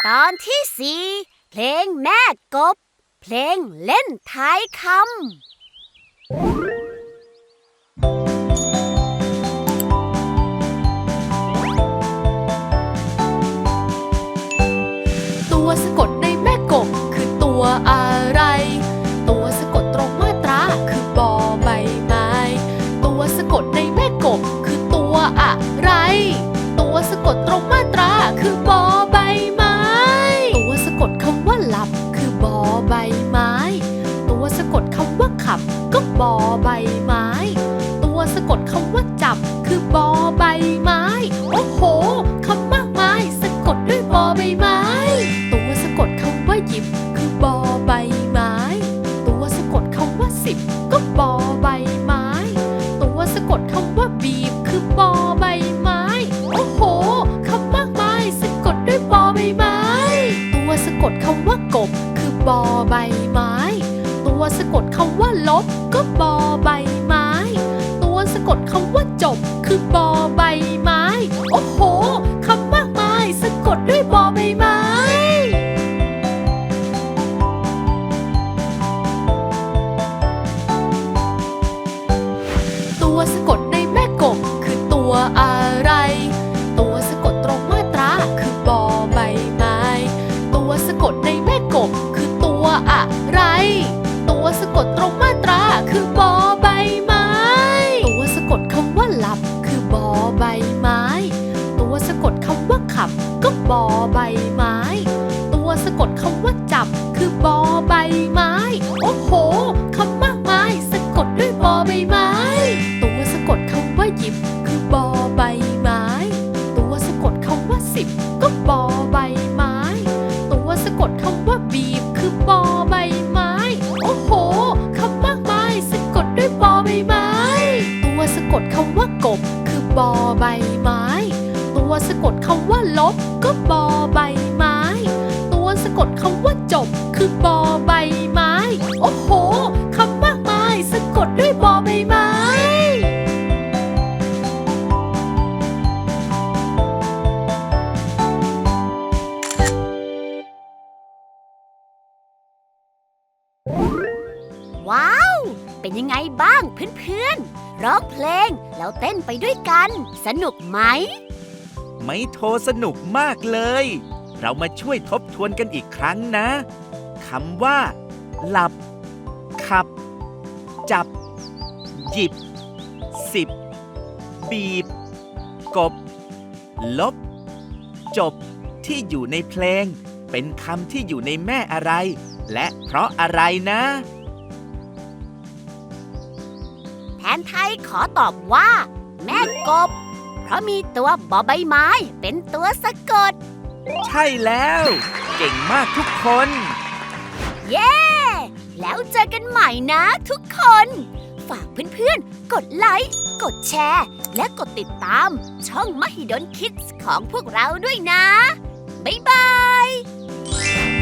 ตอนที่สี่เพลงแม่กบ เพลงเล่นท้ายคำตัวสะก กดคำว่ากบ คือบอใบไม้ ตัวสะกดคำว่าลบ ก็บอใบไม้ ตัวสะกดคำว่าจบ คือบอใบไม้ โอ้โหคำมากมายสะกดด้วยบอใบไม้ตัวสะกด กดในแม่กบ คือตัวอะไร ตัวสะกดตรงมาตราคือบอใบไม้ ตัวสะกดคำว่าหลับ คือบอใบไม้ ตัวสะกดคำว่าขับ ก็บอใบไม้ ตัวสะกดคำว่า สะกดคำว่ากบ คือบอใบไม้ ตัวสะกดคำว่าลบ ก็บอใบไม้ ตัวสะกดคำว่าจบ คือบอใบไม้ โอ้โหคำมากมายสะกดด้วยบอใบไม้ว้า เป็นยังไงบ้างเพื่อนๆ ร้องเพลงแล้วเต้นไปด้วยกัน สนุกไหม ไม่โทรสนุกมากเลย เรามาช่วยทบทวนกันอีกครั้งนะคำว่า หลับ ขับ จับ หยิบ สิบ บีบ กบ ลบ จบ ที่อยู่ในเพลง เป็นคำที่อยู่ในแม่อะไร และเพราะอะไรนะ นไทยขอตอบว่า แม่กบ เพราะมีตัวบอใบไม้เป็นตัวสะกด ใช่แล้ว เก่งมากทุกคน เย้ แล้วเจอกันใหม่นะทุกคน ฝากเพื่อนๆ กดไลค์ กดแชร์ และกดติดตามช่องมหิดลคิดของพวกเราด้วยนะ บ๊ายบาย